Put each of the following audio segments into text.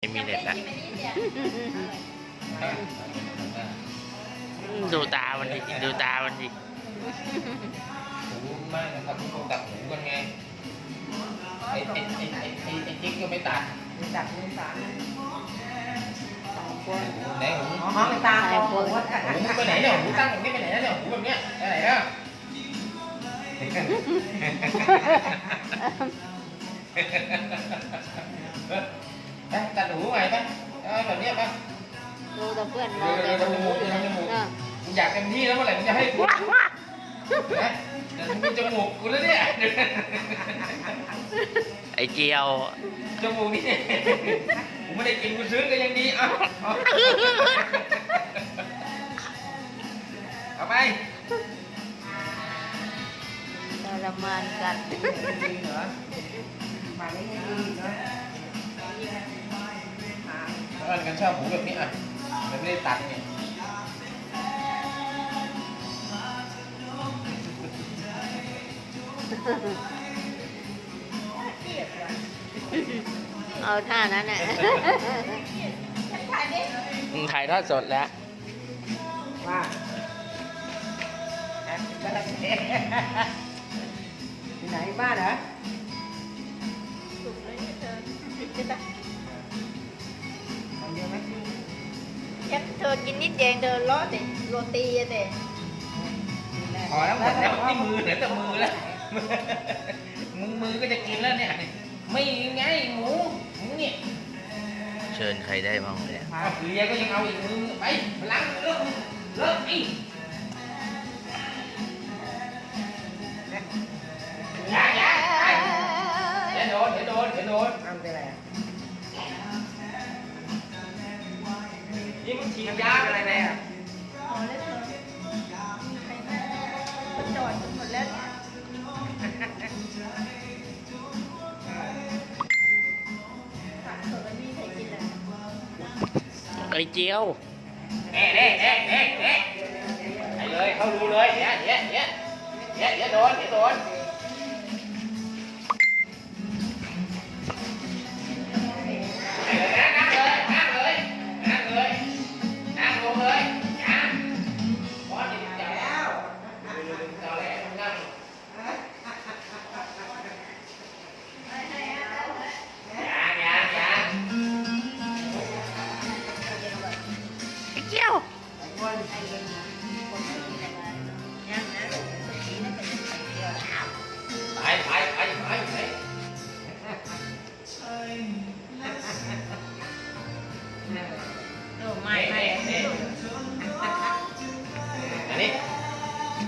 ไม่มีเน็ตละดูตามันดิดูตามันดิหูมากนะครับทุกคนตัดหูกันไงไอ้ไอ้ไอ้ไอ้ไอ้ไอ้จิ๊กก็ไม่ตัดมีจับมือสามสองคนไหนหูอ๋อไปตามเอาหัวหูมึงไปไหนเนี่ยหูตั้งอย่างนี้ไปไหนนะเนี่ยหูแบบเนี้ยไปไหนเนี่ย ไปตัดหูใหม่ไปเอาแบบเนี้ยไปดูแต่เพื่อนเดี๋เรายวแต่เดี๋ยวหูจมูกเดี๋ยวจมูกเออมึงอยากเต็มที่แล้วเมื่อไหร่มึงจะให้กูนะเดี๋ยวมึงมีจมูกกูแล้วเนี่ยไอ้เจียว จมูกนี่กูไม่ได้กินกูซื้อก็ยังดีเอาเอาเอาไปทรมานกัน ดีเหรอมาได้ดีเนาะ เอิญกันชอบหูแบบนี้อะมันไม่ได้ตัดเนี่ยเอาท่านั้นแหละมึงถ่ายทอดสดแล้ว ว่าแอบกระดักเอ๊ะที่ไหนบ้านเหรอ เธอกินนิดเดียวเธอล้อแต่โรตีอะแต่พอแล้วหมดแล้วนี่มือเหลือแต่มือแล้วมึงมือก็จะกินแล้วเนี่ย ไม่ไงหมูหมูเนี่ยเชิญใครได้บ้างเนี่ยเอาเลียก็ยังเอาอีกมือไปพลังเลิกเลิกอีอย่าอย่าอย่าโดนอย่าโดนอย่าโดนทำเป็นอะ ไรอะนี่มึงฉีดยาอะไรเนี่ยพอแล้วเธอคนจอดกันหมดแล้วเนี่ยสั่งเถอะมันไม่มีใครกินเลยไอ้เจียวเน่เน่เน่เน่เน่ไปเลย เข้ารูเลยเดี๋ยวเดี๋ยวเดี๋ยวเดี๋ยวเดี๋ยวโดนเดี๋ยวโดนนั่ ไปไปไปไปไปโอ้ไม่ไม่อันนี้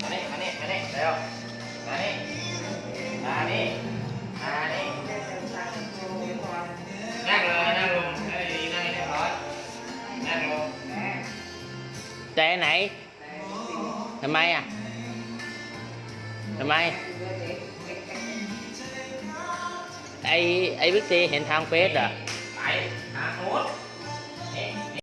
อันนี้อั ใจไหนทำไมอะทำไม